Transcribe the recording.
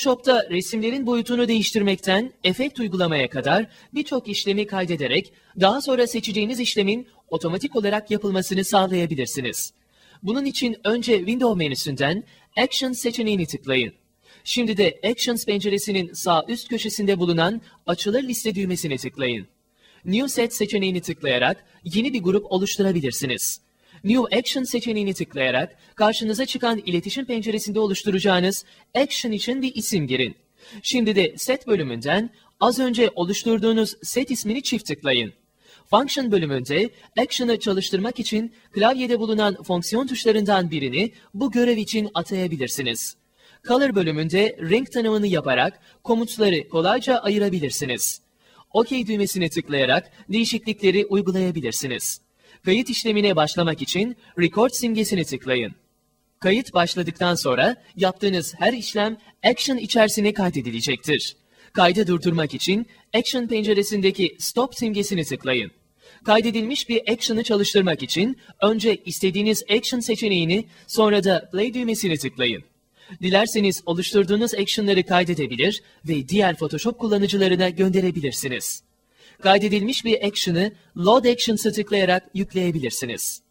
Photoshop'ta resimlerin boyutunu değiştirmekten efekt uygulamaya kadar birçok işlemi kaydederek daha sonra seçeceğiniz işlemin otomatik olarak yapılmasını sağlayabilirsiniz. Bunun için önce Window menüsünden Action seçeneğini tıklayın. Şimdi de Actions penceresinin sağ üst köşesinde bulunan Açılır liste düğmesine tıklayın. New Set seçeneğini tıklayarak yeni bir grup oluşturabilirsiniz. New Action seçeneğini tıklayarak karşınıza çıkan iletişim penceresinde oluşturacağınız Action için bir isim girin. Şimdi de Set bölümünden az önce oluşturduğunuz set ismini çift tıklayın. Function bölümünde Action'ı çalıştırmak için klavyede bulunan fonksiyon tuşlarından birini bu görev için atayabilirsiniz. Color bölümünde renk tanımını yaparak komutları kolayca ayırabilirsiniz. OK düğmesine tıklayarak değişiklikleri uygulayabilirsiniz. Kayıt işlemine başlamak için Record simgesini tıklayın. Kayıt başladıktan sonra yaptığınız her işlem Action içerisine kaydedilecektir. Kaydı durdurmak için Action penceresindeki Stop simgesini tıklayın. Kaydedilmiş bir action'ı çalıştırmak için önce istediğiniz action seçeneğini sonra da play düğmesini tıklayın. Dilerseniz oluşturduğunuz action'ları kaydedebilir ve diğer Photoshop kullanıcılarına gönderebilirsiniz. Kaydedilmiş bir action'ı Load Actions'a tıklayarak yükleyebilirsiniz.